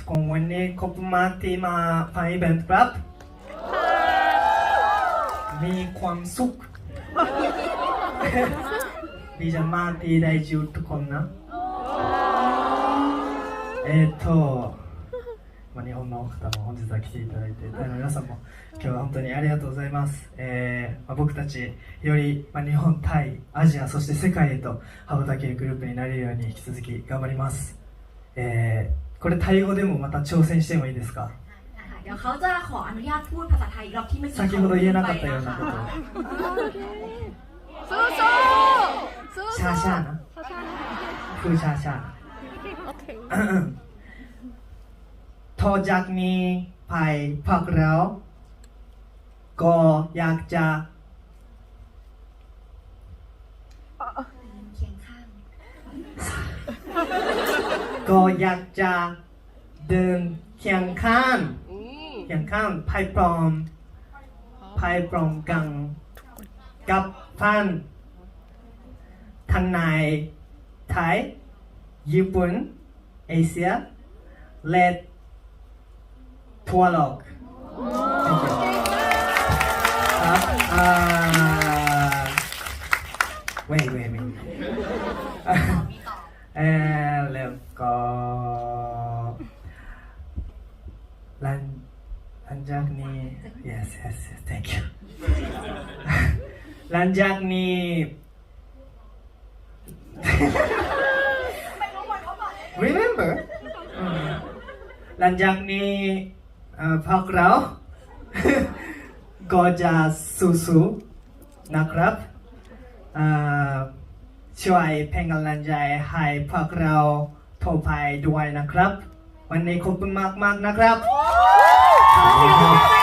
ทุกคนวันนี้ขอบคุณมากที่มาฟังอีเวนต์ครับ มีความสุข ดีใจมากที่ได้เจอทุกคนนะ えーっと、まあ、日本の方も本日は来ていただいて、タイの皆さんも今日は本当にありがとうございます。えーまあ、僕たちより、まあ、日本、タイ、アジア、そして世界へと羽ばたけるグループになれるように引き続き頑張ります。えー これタイ語でもまた挑戦してもいいですかเดี๋ยวเขาจะขออนุญาตพูดภาษาไทยรอบที่ไม่先ほど言えなかったようなことสู้สู้ชาชานะคือชาชาต่อจากนี้ไปพักแล้ก็อยากจะ ก็อยากจะเดินเคียงข้างอืมเคียงข้างไปพร้อมไปพร้อมกันกับท่านทนายไทย ญี่ปุ่น เอเชียและทั่วโลก Thank you ครับอ่า wait wait wait มีต่อ เออแล้วก็หลังหลังจากนี้ yes yes yes thank you หลังจากนี้ remember หลังจากนี่พวกเราก็จะสู้ๆนะครับอ่อ ช่วยเป็นกำลังใจให้พวกเราโทรไปด้วยนะครับ วันนี้ขอบคุณมากมากๆนะครับ ขอบคุณ